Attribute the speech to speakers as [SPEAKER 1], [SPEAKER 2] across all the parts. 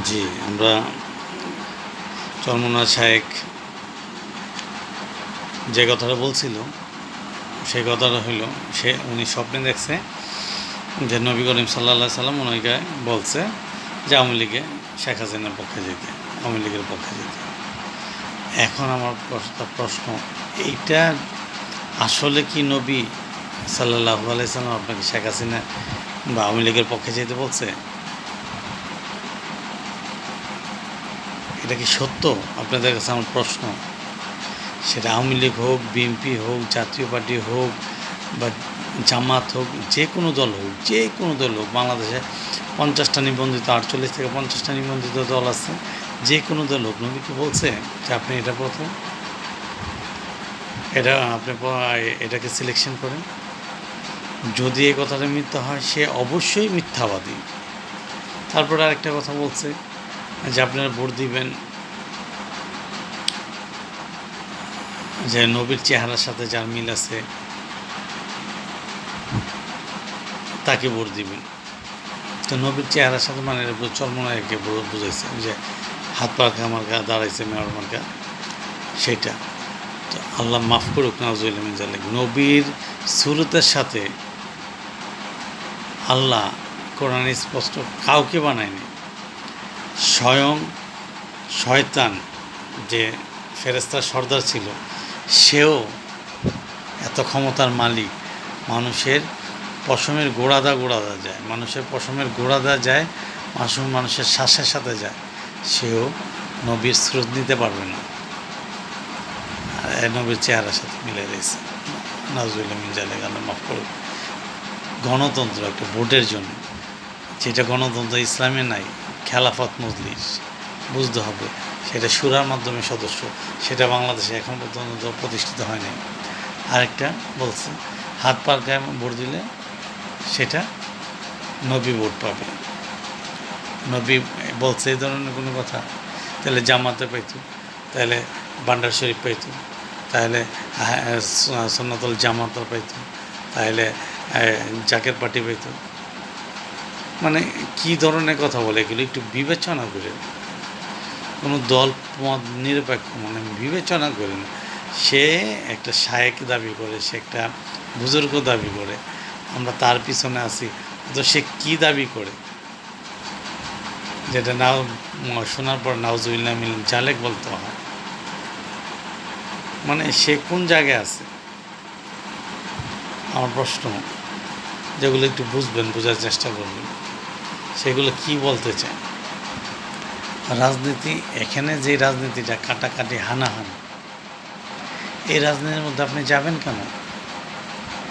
[SPEAKER 1] জি, আমরা চরমনা শায়েক যে কথাটা বলছিল সেই কথাটা হইল সে উনি স্বপ্নে দেখছে যে নবী করিম সাল্লা সাল্লাম ওনাকে বলছে যে আওয়ামী লীগে শেখ হাসিনার পক্ষে যেতে আওয়ামী লীগের পক্ষে যেতে এখন আমার প্রশ্ন এইটা আসলে কি নবী সাল্লাহ আলাইসাল্লাম আপনাকে শেখ হাসিনা বা আওয়ামী লীগের পক্ষে যেতে বলছে? এটা কি সত্য? আপনাদের কাছে আমার প্রশ্ন। সেটা আওয়ামী লীগ হোক, বিএনপি হোক, জাতীয় পার্টি হোক বা জামাত হোক, যে কোনো দল হোক, যে কোনো দল হোক, বাংলাদেশে পঞ্চাশটা নিবন্ধিত, আটচল্লিশ থেকে পঞ্চাশটা নিবন্ধিত দল আছে, যে কোনো দল হোক। নবী কি বলছে যে আপনি এটা প্রথম? এটা আপনি এটাকে সিলেকশন করেন। যদি এই কথাটা মিথ্যা হয়, সে অবশ্যই মিথ্যাবাদী। তারপরে আরেকটা কথা বলছে যে আপনারা ভোট দিবেন, যে নবীর চেহারার সাথে যার মিল আছে, তাকে ভোট দিবেন। তো নবীর চেহারার সাথে মানে চর্মনায়কে বুঝাইছে যে হাত পা আমার গা, দাঁড়াইছে মেয়র গা, সেটা। তো আল্লাহ মাফ করুক জালেক নবীর সুরতের সাথে আল্লাহ কোরআন স্পষ্ট কাউকে বানায়নি। স্বয়ং শয়তান যে ফেরেস্তার সর্দার ছিল, সেও এত ক্ষমতার মালিক। মানুষের পশমের গোড়াদা গোড়াদা যায়। মানুষের পশমের গোড়াদা যায়, মানুষ মানুষের শ্বাসের সাথে যায়। সেও নবীর স্রোত নিতে পারবে না। নবীর চেহারার সাথে মিলে রয়েছে। নাজুল্লাহ মিনজালে গান, মাফ করুক গণতন্ত্র একটা ভোটের জন্য। যেটা গণতন্ত্র ইসলামে নাই খেলাফত মজলিস, বুঝতে হবে। সেটা সুরার মাধ্যমে সদস্য, সেটা বাংলাদেশে এখন পর্যন্ত প্রতিষ্ঠিত হয়নি। আরেকটা বলছে, হাত পার গায়ে ভোট দিলে সেটা নবী ভোট পাবে। নবী বলছে এই ধরনের কোনো কথা? তাহলে জামাতে পাইতো, তাহলে বান্ডার শরীফ পাইতো, তাহলে সন্ন্যতল জামাতল পাইতো, তাহলে জাকের পার্টি পাইতো। মানে কি ধরনের কথা বলে? এগুলো একটু বিবেচনা করে। কোনো দল, মত নিরপেক্ষ মানে বিবেচনা করে না। সে একটা শায়েক দাবি করে, সে একটা বুজুর্গ দাবি করে। আমরা তার পিছনে আছি। তো সে কি দাবি করে? যেটা নাও, শোনার পর নাউজুবিল্লাহ মিল জালেক বলতে হয়। মানে সে কোন জায়গায় আছে? আমার প্রশ্ন। যেগুলো একটু বুঝবেন, বোঝার চেষ্টা করবেন। সেগুলো কি বলতে চায়? রাজনীতি, এখানে যে রাজনীতিটা কাটাকাটি, হানাহানি, এই রাজনীতির মধ্যে আপনি যাবেন কেন?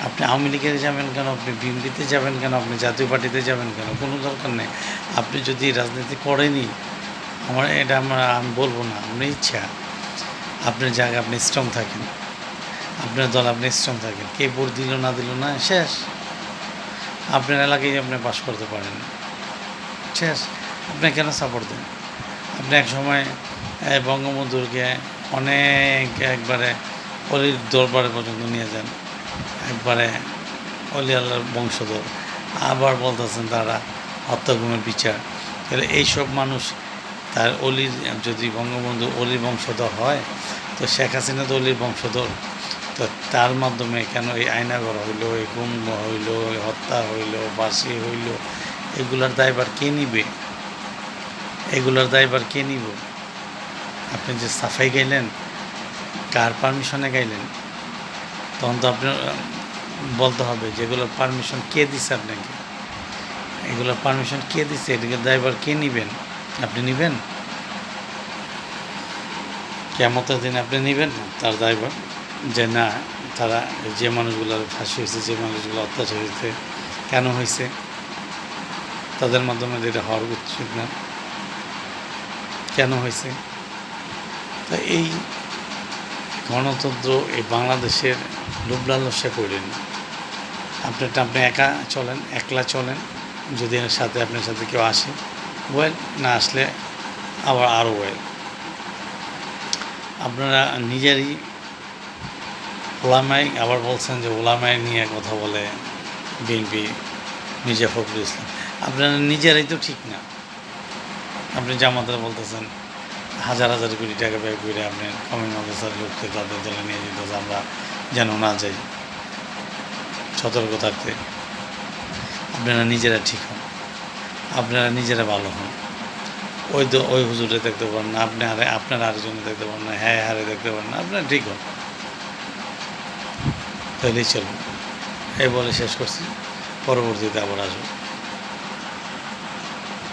[SPEAKER 1] আপনি আওয়ামী লীগের যাবেন কেন? আপনি বিএনপিতে যাবেন কেন? আপনি জাতীয় পার্টিতে যাবেন কেন? কোনো দরকার নেই। আপনি যদি রাজনীতি করেনি আমার এটা আমরা, আমি বলব না আপনার ইচ্ছা, আপনার জায়গায় আপনি স্ট্রং থাকেন, আপনার দল আপনি স্ট্রং থাকেন, কে ভোট দিল না দিল না, শেষ। আপনার এলাকায় আপনি বাস করতে পারেন না। শেষ আপনি কেন সাপোর্ট দেন? আপনি এক সময় বঙ্গবন্ধুকে অনেক একবারে অলির দরবারে পর্যন্ত নিয়ে যান। একবারে অলি আল্লাহর বংশধর। আবার বলতেছেন তারা হত্যাগুমের বিচার। তাহলে এইসব মানুষ, তার অলির যদি বঙ্গবন্ধু অলির বংশধর হয়, তো শেখ হাসিনা তো অলির বংশধর। তো তার মাধ্যমে কেন এই আয়নাঘর হইল, এই গুম হইল হত্যা হইল বাসি হইল এগুলার দায়ভার কে নিবে? এগুলার দায়ভার কে নিব? আপনি যে সাফাই গাইলেন, কার পারমিশনে গাইলেন, তখন তো আপনার বলতে হবে যেগুলোর পারমিশন কে দিছে আপনাকে? এগুলোর পারমিশন কে দিছে? এটাকে দায়ভার কে নেবেন? আপনি নেবেন? কেমতের দিন আপনি নেবেন তার দায়ভার? যে না, তারা যে মানুষগুলোর ফাঁসি হয়েছে, যে মানুষগুলো অত্যাচার হয়েছে, কেন হয়েছে? তাদের মাধ্যমে যেটা হওয়ার উচিত না। কেন হয়েছে? তা এই গণতন্ত্র এই বাংলাদেশের লুবলালসা করেন আপনারটা আপনি একা চলেন, একলা চলেন। যদি সাথে আপনার সাথে কেউ আসে ওয়েল না আসলে আবার আরও ওয়েল আপনারা নিজেরই ওলামাই আবার বলছেন যে ওলামাই নিয়ে কথা বলে বিএনপি মির্জা ফখরুল ইসলাম। আপনারা নিজেরাই তো ঠিক না। আপনি জামাতারা বলতেছেন, হাজার হাজার কোটি টাকা ব্যয় করে আপনি কমি মাদ্রাসার লোককে তাদের দলে নিয়ে যেতেছে, আমরা যেন না যাই। সতর্ক থাকতে। আপনারা নিজেরা ঠিক হন। আপনারা নিজেরা ভালো হন। ওই তো, ওই হুজুরে দেখতে পারেন না, আপনি আরে, আপনার আরেকজনে দেখতে পারেন না হ্যাঁ হারে দেখতে পারেন না, আপনারা ঠিক হন। তাহলেই চলবে। এই বলে শেষ করছি। পরবর্তীতে আবার আসব।